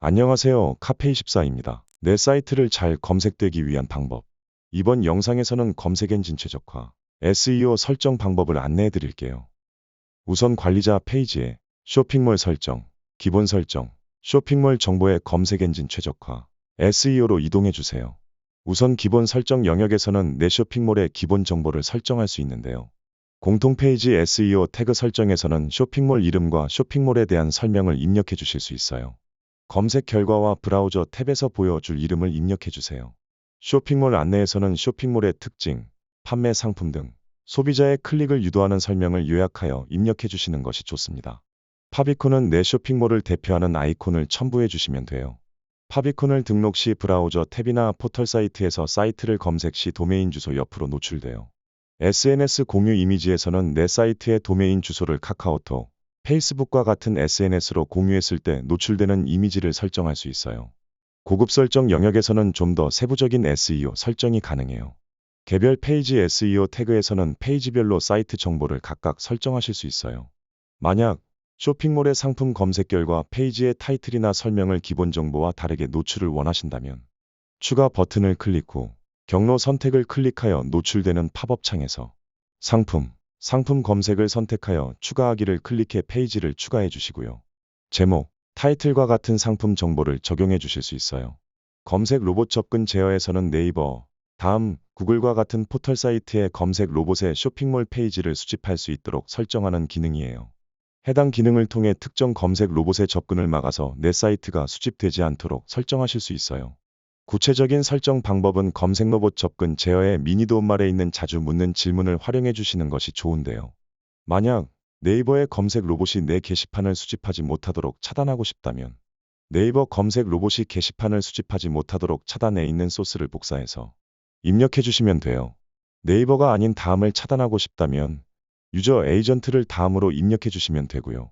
안녕하세요. 카페24입니다. 내 사이트를 잘 검색되기 위한 방법. 이번 영상에서는 검색 엔진 최적화, SEO 설정 방법을 안내해 드릴게요. 우선 관리자 페이지에 쇼핑몰 설정, 기본 설정, 쇼핑몰 정보의 검색 엔진 최적화, SEO로 이동해 주세요. 우선 기본 설정 영역에서는 내 쇼핑몰의 기본 정보를 설정할 수 있는데요. 공통 페이지 SEO 태그 설정에서는 쇼핑몰 이름과 쇼핑몰에 대한 설명을 입력해 주실 수 있어요. 검색 결과와 브라우저 탭에서 보여줄 이름을 입력해 주세요. 쇼핑몰 안내에서는 쇼핑몰의 특징, 판매 상품 등 소비자의 클릭을 유도하는 설명을 요약하여 입력해 주시는 것이 좋습니다. 파비콘은 내 쇼핑몰을 대표하는 아이콘을 첨부해 주시면 돼요. 파비콘을 등록 시 브라우저 탭이나 포털 사이트에서 사이트를 검색 시 도메인 주소 옆으로 노출돼요. SNS 공유 이미지에서는 내 사이트의 도메인 주소를 카카오톡, 페이스북과 같은 SNS로 공유했을 때 노출되는 이미지를 설정할 수 있어요. 고급 설정 영역에서는 좀 더 세부적인 SEO 설정이 가능해요. 개별 페이지 SEO 태그에서는 페이지별로 사이트 정보를 각각 설정하실 수 있어요. 만약 쇼핑몰의 상품 검색 결과 페이지의 타이틀이나 설명을 기본 정보와 다르게 노출을 원하신다면 추가 버튼을 클릭 후 경로 선택을 클릭하여 노출되는 팝업 창에서 상품, 상품 검색을 선택하여 추가하기를 클릭해 페이지를 추가해 주시고요. 제목, 타이틀과 같은 상품 정보를 적용해 주실 수 있어요. 검색 로봇 접근 제어에서는 네이버, 다음, 구글과 같은 포털 사이트의 검색 로봇의 쇼핑몰 페이지를 수집할 수 있도록 설정하는 기능이에요. 해당 기능을 통해 특정 검색 로봇의 접근을 막아서 내 사이트가 수집되지 않도록 설정하실 수 있어요. 구체적인 설정 방법은 검색 로봇 접근 제어의 미니 도움말에 있는 자주 묻는 질문을 활용해 주시는 것이 좋은데요. 만약 네이버의 검색 로봇이 내 게시판을 수집하지 못하도록 차단하고 싶다면 네이버 검색 로봇이 게시판을 수집하지 못하도록 차단해 있는 소스를 복사해서 입력해 주시면 돼요. 네이버가 아닌 다음을 차단하고 싶다면 유저 에이전트를 다음으로 입력해 주시면 되고요.